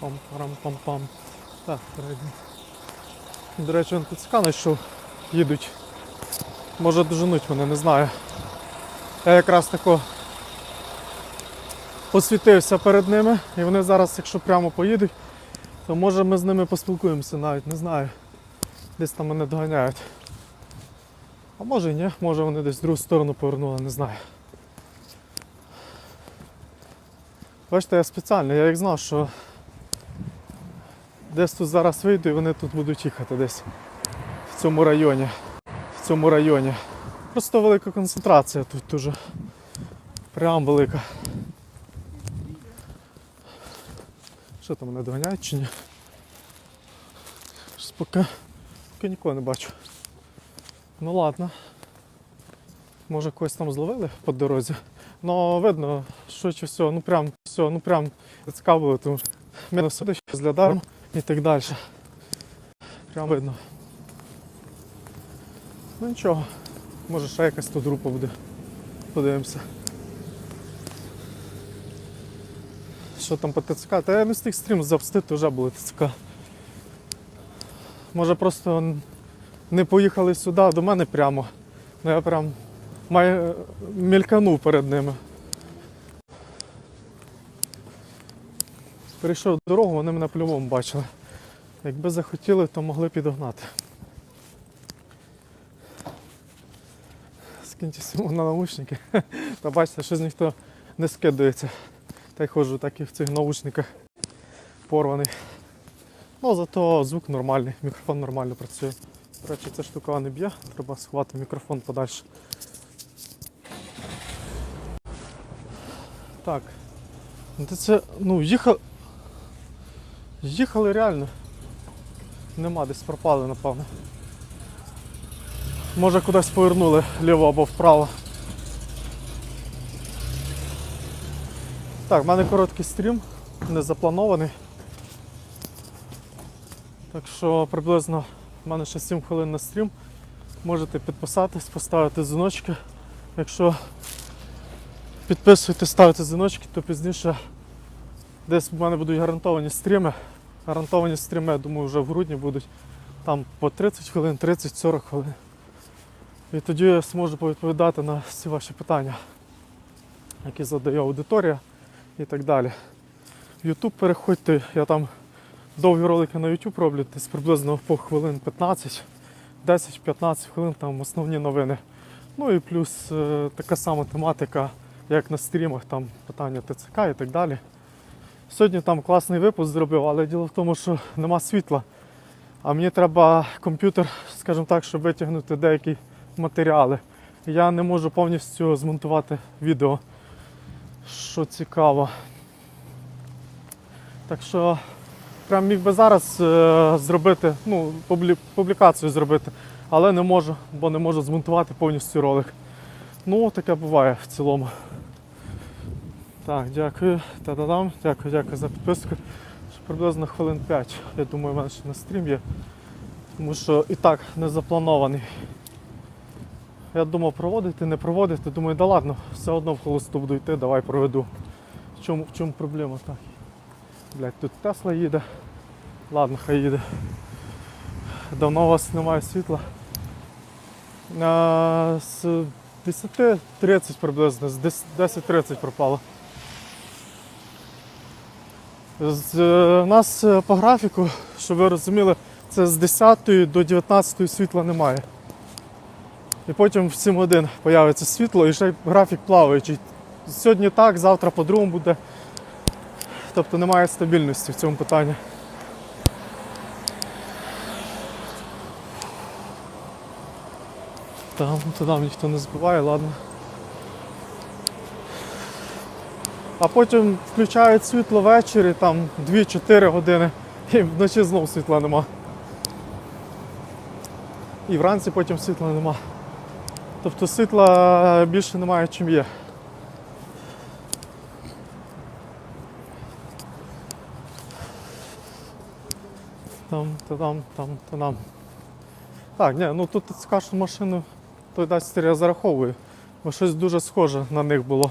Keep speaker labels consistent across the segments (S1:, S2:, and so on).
S1: Пам-парам-пам-пам. Так, передній. До речі, он тут знайшов. Їдуть. Може доженуть мене, не знаю. Я якраз тако посвітився перед ними, і вони зараз, якщо прямо поїдуть, то може ми з ними поспілкуємося навіть, не знаю. Десь там мене доганяють. А може і ні, може вони десь в другу сторону повернули, не знаю. Бачите, я спеціально, я як знав, що десь тут зараз вийду і вони тут будуть їхати десь в цьому районі. В цьому районі. Просто велика концентрація тут дуже. Прям велика. Що там мене доганяють чи ні? Щось поки, поки нікого не бачу. Ну ладно. Може когось там зловили по дорозі. Ну видно, що чи все, ну прям все, ну прям цікаво, тому що мене сюди розглядаємо і так далі. Прям видно. Ну нічого, може ще якась тут група буде. Подивимося. Що там по ТЦК? Та я не встиг стрім запустити, вже були ТЦК. Може просто не поїхали сюди до мене прямо. Ну я прям май... мільканув перед ними. Перейшов дорогу, вони мене по-любому бачили. Якби захотіли, то могли підогнати. Скиньте сьому на наушники. Та бачите, щось ніхто не скидується. Та й ходжу так і в цих наушниках порваний. Ну зато звук нормальний, мікрофон нормально працює. До речі, ця штука не б'є, треба сховати мікрофон подальше. Так. Ну це, ну, їхали. Їхали реально. Нема, десь пропали, напевно. Може кудись повернули ліво або вправо. Так, в мене короткий стрім, не запланований. Так що приблизно в мене ще 7 хвилин на стрім. Можете підписатись, поставити дзвіночки. Якщо підписуєте, ставите дзвіночки, то пізніше десь в мене будуть гарантовані стріми. Гарантовані стріми, я думаю, вже в грудні будуть там по 30 хвилин, 30-40 хвилин. І тоді я зможу повідповідати на всі ваші питання, які задає аудиторія і так далі. YouTube переходьте, я там довгі ролики на YouTube роблю, десь приблизно по хвилин 15, 10-15 хвилин там основні новини. Ну і плюс е, така сама тематика, як на стрімах, там питання ТЦК і так далі. Сьогодні там класний випуск зробив, але діло в тому, що нема світла. А мені треба комп'ютер, скажімо так, щоб витягнути деякі матеріали. Я не можу повністю змонтувати відео, що цікаво. Так що прям міг би зараз е, зробити, ну, публі- публікацію зробити, але не можу, бо не можу змонтувати повністю ролик. Ну, таке буває в цілому. Так, дякую. Та-да-дам. Дякую, дякую за підписку. Ще приблизно хвилин 5. Я думаю, мене ще на стрім є. Тому що і так не запланований. Я думав проводити, не проводити. Думаю, да ладно, все одно в холосту буду йти, давай проведу. В чому, в чому проблема? Так. Блять, тут Тесла їде. Ладно, хай їде. Давно у вас немає світла. А, з 10.30 приблизно, з 10.30 пропало. З, е, у нас е, по графіку, щоб ви розуміли, це з 10 до 19 світла немає. І потім в 7 годин появиться світло і ще графік плаваючий. Сьогодні так, завтра по-другому буде. Тобто немає стабільності в цьому питанні. Там, то там ніхто не збиває, ладно. А потім включають світло ввечері, там 2-4 години, і вночі знову світла нема. І вранці потім світла нема. Тобто світла більше немає, чим є. Там, та там, там, та там. Так, ні, ну тут скажу машину, той дасть зараховую. Бо щось дуже схоже на них було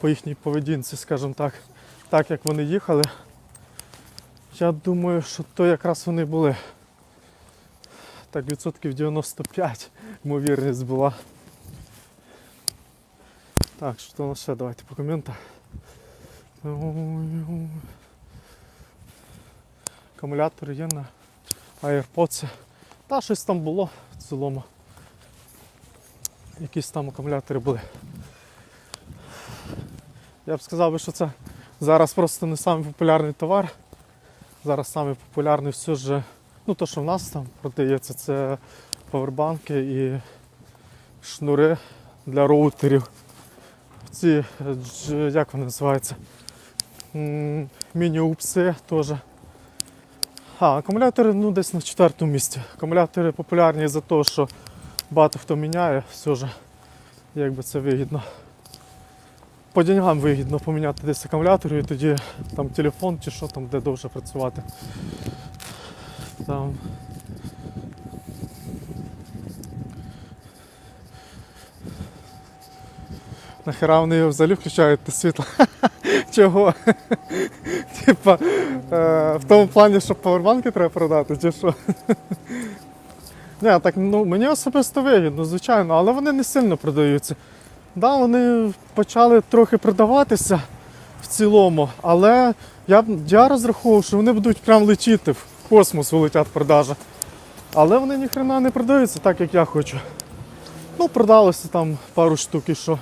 S1: по їхній поведінці, скажімо так. Так як вони їхали. Я думаю, що то якраз вони були. Так, відсотків 95 ймовірність була. Так, що у нас ще? Давайте по коментах. Акумулятор є на AirPods. Та щось там було в цілому. Якісь там акумулятори були. Я б сказав, що це зараз просто не самий популярний товар. Зараз самий популярний все ж, ну то, що в нас там продається, це павербанки і шнури для роутерів. Ці, е, як вони називаються? Міні-упси теж. А, акумулятори ну, десь на четвертому місці. Акумулятори популярні за те, що багато хто міняє, все ж якби це вигідно. По деньгам вигідно поміняти десь акумулятор і тоді там телефон чи що там, де довше працювати. Там. Нахера вони його взагалі включають те світло? Чого? Типа е, в тому плані, що павербанки треба продати, чи що? Ні, так ну мені особисто вигідно, звичайно, але вони не сильно продаються. Да, вони почали трохи продаватися в цілому, але я, я розраховував, що вони будуть прям летіти в космос вилетять продажа. Але вони ніхрена не продаються так, як я хочу. Ну, продалося там пару штук і що.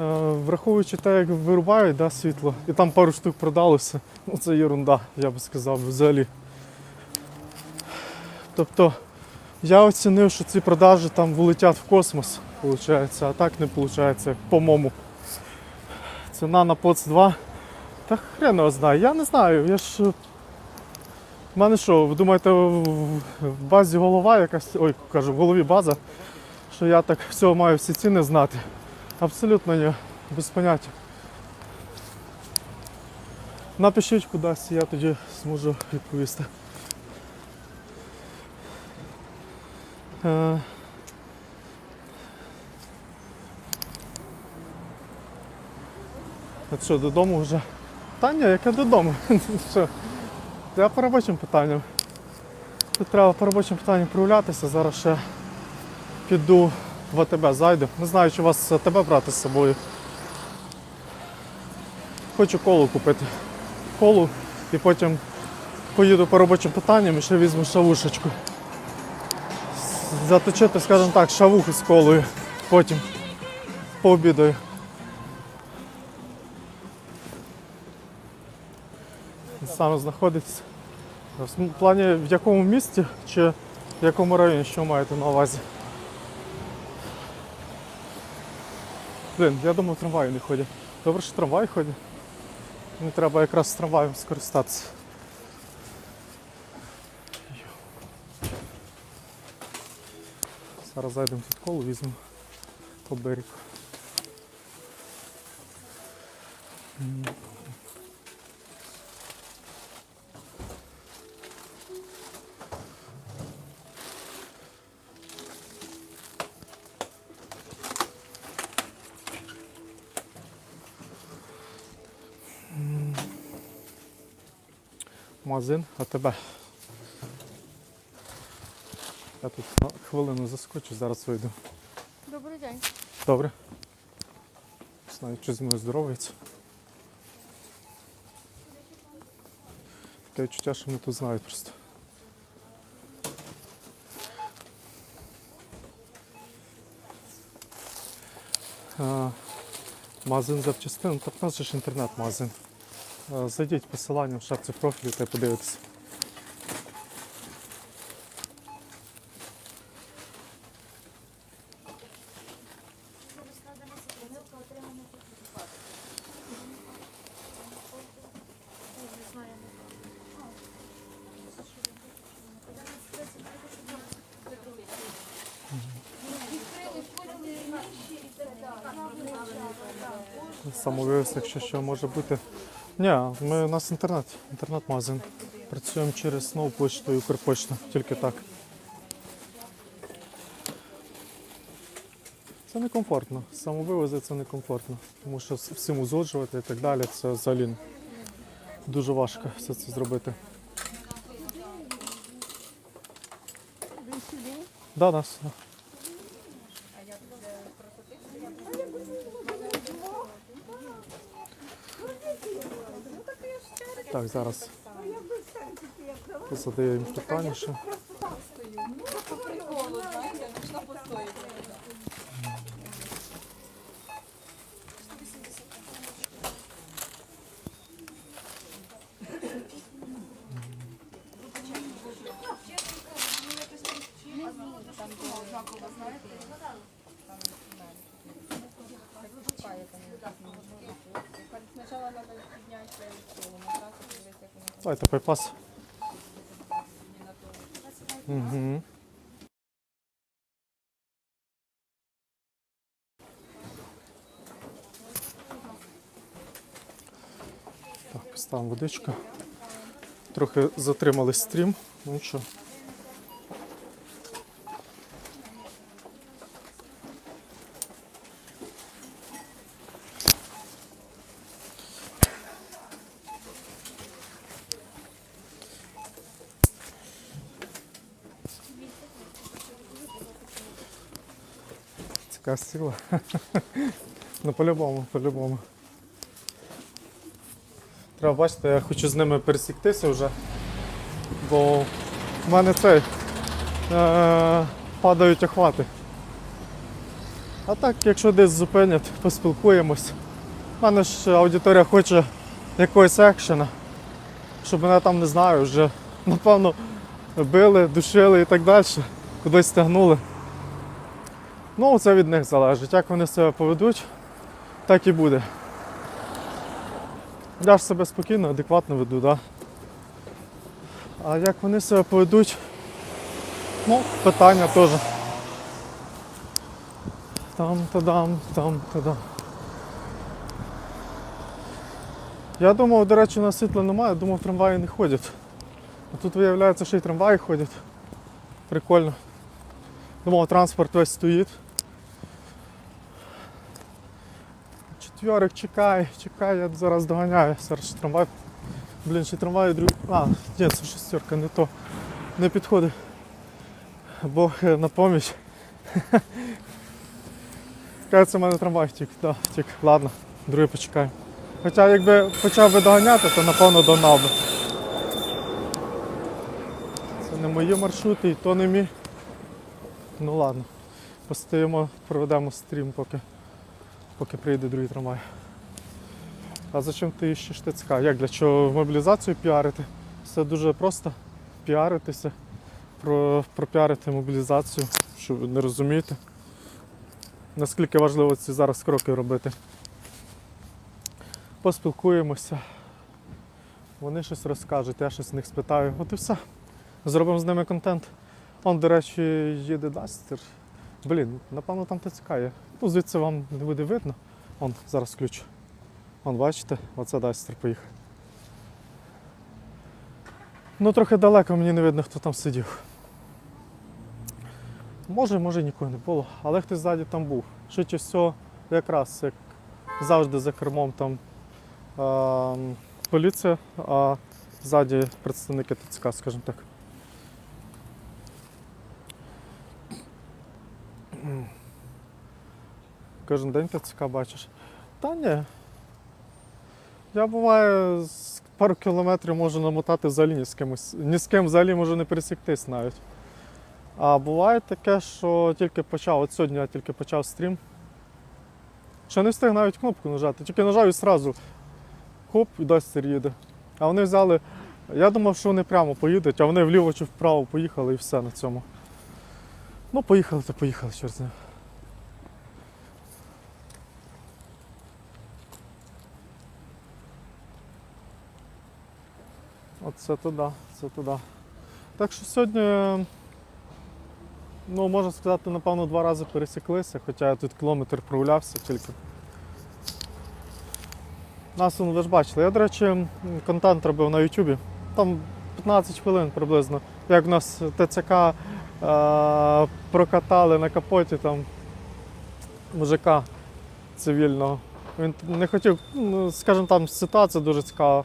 S1: Е, Враховуючи те, як вирубають да, світло, і там пару штук продалося, ну це ерунда, я би сказав, взагалі. Тобто я оцінив, що ці продажі там вилетять в космос, виходить, а так не виходить, по-моєму. Ціна на ПОЦ 2. Та хрен його знає, я не знаю. Я ж. е, В мене що, ви думаєте, в базі голова якась. Ой, кажу, в голові база, що я так всього маю всі ціни знати. Абсолютно ні, без поняття. Напишіть кудись, я тоді зможу відповісти. От що, додому вже? Та ні, яке додому? що? Я по робочим питанням. Тут треба по робочим питанням прогулятися, зараз ще піду в АТБ зайду. Не знаю, чи у вас АТБ брати з собою. Хочу колу купити. Колу і потім поїду по робочим питанням і ще візьму шавушечку. Заточити, скажімо так, шавуху з колою. Потім пообідаю. Саме знаходиться. В плані в якому місті чи в якому районі, що маєте на увазі? Блін, я думав, трамваї не ходять. Добре, що трамваї ходять. Мені треба якраз з трамваєм скористатися. Зараз зайдемо тут колу, візьмемо по берегу. М. М. Магазин АТБ. Я тут на хвилину заскочу, зараз вийду.
S2: Добрий день.
S1: Добре. Знаю, чи зі мною здоровається. Таке відчуття, що мене тут знають просто. А, Магазин запчастин, так у нас же ж інтернет-магазин. А, Зайдіть посилання в шапці профілю та подивитися. Самовивіз, якщо що може бути. Ні, ми, у нас інтернет, інтернет-магазин. Працюємо через нову почту і Укрпочту, тільки так. Це некомфортно. Самовивози це некомфортно. Тому що всім узгоджувати і так далі, це взагалі Дуже важко все це зробити. Да, нас. да. Так, зараз їм питання ще. Давайте пайпас. Угу. Так, ставимо водичку. Трохи затримали стрім. Ну нічого. Така сила. ну по-любому, по-любому. Треба бачити, я хочу з ними пересіктися вже. Бо в мене цей е- падають охвати. А так, якщо десь зупинять, поспілкуємось. У мене ж аудиторія хоче якогось екшена, щоб мене там не знаю, вже напевно били, душили і так далі, кудись тягнули. Ну, це від них залежить. Як вони себе поведуть, так і буде. Я ж себе спокійно, адекватно веду, да? А як вони себе поведуть, ну, питання теж. Там, тадам, там, тадам. Я думав, до речі, на світла немає, думав, трамваї не ходять. А тут виявляється, що і трамваї ходять. Прикольно. Думав, транспорт весь стоїть. Четверик, чекай, чекай, я зараз доганяю. Зараз трамвай. Блін, ще трамвай друг. А, ні, це шестерка, не то. Не підходить. Бог е, на поміч. Кажеться, в мене трамвай втік, да, втік. Ладно, другий почекаю. Хоча якби почав би доганяти, то напевно догнав би. Це не мої маршрути, і то не мій. Ну ладно. Постоїмо, проведемо стрім, поки, поки прийде другий трамвай. А зачем ти іщеш ТЦК? Як для чого мобілізацію піарити? Все дуже просто. Піаритися, про, пропіарити мобілізацію, що ви не розумієте. Наскільки важливо ці зараз кроки робити. Поспілкуємося. Вони щось розкажуть, я щось з них спитаю. От і все. Зробимо з ними контент. Он, до речі, їде Дастер. Блін, напевно там ТЦК є. Ну, звідси вам не буде видно. Он, зараз включу. Вон, бачите, оце Дастер поїхав. Ну, трохи далеко мені не видно, хто там сидів. Може, може нікого не було, але хтось ззаді там був. Швидше всього, якраз як завжди за кермом там ем, поліція, а ззаді представники ТЦК, скажімо так. Кожен день ТЦК бачиш. Та ні. Я буває пару кілометрів можу намотати взагалі ні з кимось. Ні з ким взагалі можу не пересіктись навіть. А буває таке, що тільки почав, от сьогодні я тільки почав стрім. Ще не встиг навіть кнопку нажати, тільки нажав і одразу хоп, і Дастер їде. А вони взяли. Я думав, що вони прямо поїдуть, а вони вліво чи вправо поїхали і все на цьому. Ну, поїхали, то поїхали, чорт з ним. От це туди, це туди. Так що сьогодні, ну можна сказати, напевно, два рази пересіклися, хоча я тут кілометр прогулявся тільки. Нас, ну, ви ж бачили, я, до речі, контент робив на Ютубі. Там 15 хвилин приблизно. Як в нас ТЦК е- прокатали на капоті там мужика цивільного. Він не хотів, ну, скажімо там, ситуація дуже цікава.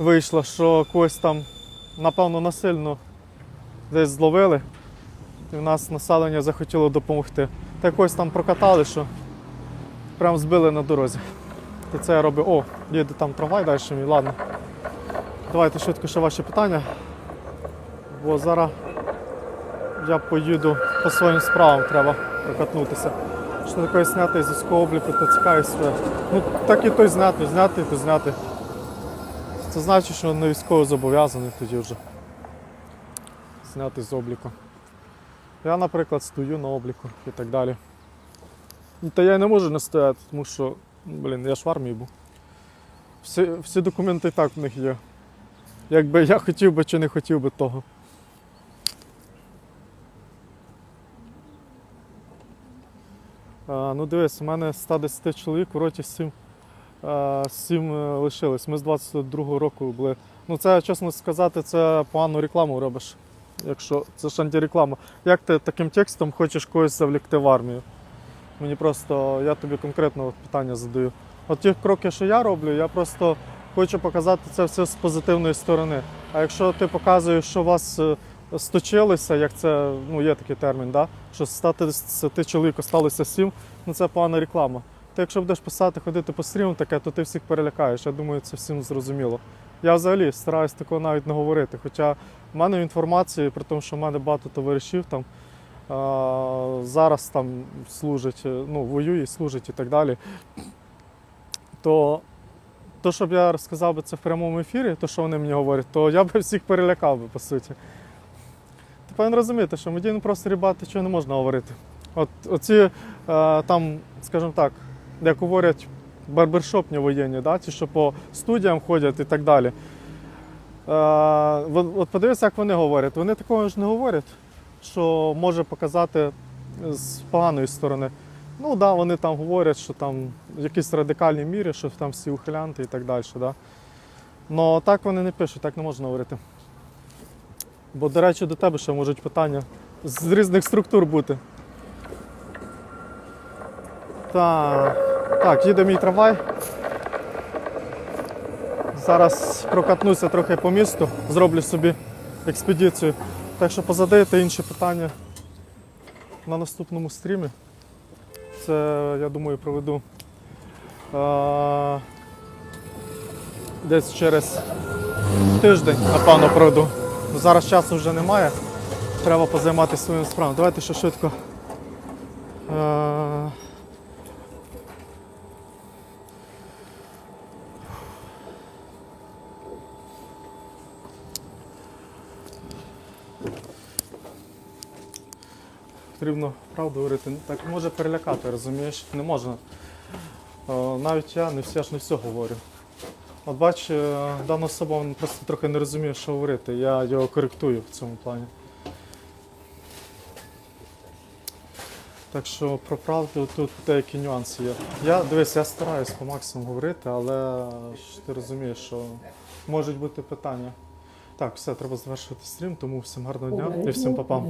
S1: Вийшло, що когось там, напевно, насильно десь зловили, і в нас населення захотіло допомогти. Та когось там прокатали, що прям збили на дорозі. І це я робив. О, їде там трамвай далі мій, ладно. Давайте швидко ще ваші питання. Бо зараз я поїду по своїм справам, треба прокатнутися. Що таке зняти з військового обліку та цікаві своє. Ну, так і той зняти, зняти, то зняти. Це значить, що не військово зобов'язаний тоді вже зняти з обліку. Я, наприклад, стою на обліку і так далі. Ну, Та я й не можу не стояти, тому що, блін, я ж в армії був. Всі, всі документи і так в них є. Якби я хотів би чи не хотів би того. А, ну дивись, у мене 110 чоловік в роті 7, 7 е. Ми з 22-го року були. Ну це, чесно сказати, це погану рекламу робиш. Якщо це ж антиреклама. Як ти таким текстом хочеш когось завлікти в армію? Мені просто, я тобі конкретно питання задаю. От ті кроки, що я роблю, я просто хочу показати це все з позитивної сторони. А якщо ти показуєш, що вас е, сточилися, як це ну, є такий термін, да? що з 110 чоловік осталося 7, ну це погана реклама. Ти якщо будеш писати, ходити по стріму таке, то ти всіх перелякаєш. Я думаю, це всім зрозуміло. Я взагалі стараюсь такого навіть не говорити. Хоча в мене інформації, при тому, що в мене багато товаришів там а, зараз там служать, е, ну, воює, служать і так далі. То, то, щоб я розказав би це в прямому ефірі, то що вони мені говорять, то я би всіх перелякав би, по суті. Ти повинен розуміти, що в медійному просторі багато чого не можна говорити. От оці е, там, скажімо так, як говорять, барбершопні воєнні, да? ті, що по студіям ходять і так далі. Е, от, подивися, як вони говорять. Вони такого ж не говорять, що може показати з поганої сторони. Ну так, да, вони там говорять, що там якісь радикальні міри, що там всі ухилянти і так далі. Да? Но так вони не пишуть, так не можна говорити. Бо, до речі, до тебе ще можуть питання з різних структур бути. Так, так, їде мій трамвай. Зараз прокатнуся трохи по місту, зроблю собі експедицію. Так що позадаєте інші питання на наступному стрімі. Це, я думаю, проведу а, десь через тиждень, напевно, проведу. Зараз часу вже немає. Треба позайматися своїм справам. Давайте ще швидко. Е, Потрібно правду говорити. Так може перелякати, розумієш? Не можна. Е, Навіть я не все ж не все говорю. От бач, е, дана особа просто трохи не розуміє, що говорити. Я його коректую в цьому плані. Так що про правду тут деякі нюанси є. Я дивись, я стараюсь по максимуму говорити, але ти розумієш, що можуть бути питання. Так, все, треба завершувати стрім, тому всім гарного дня і всім па-па.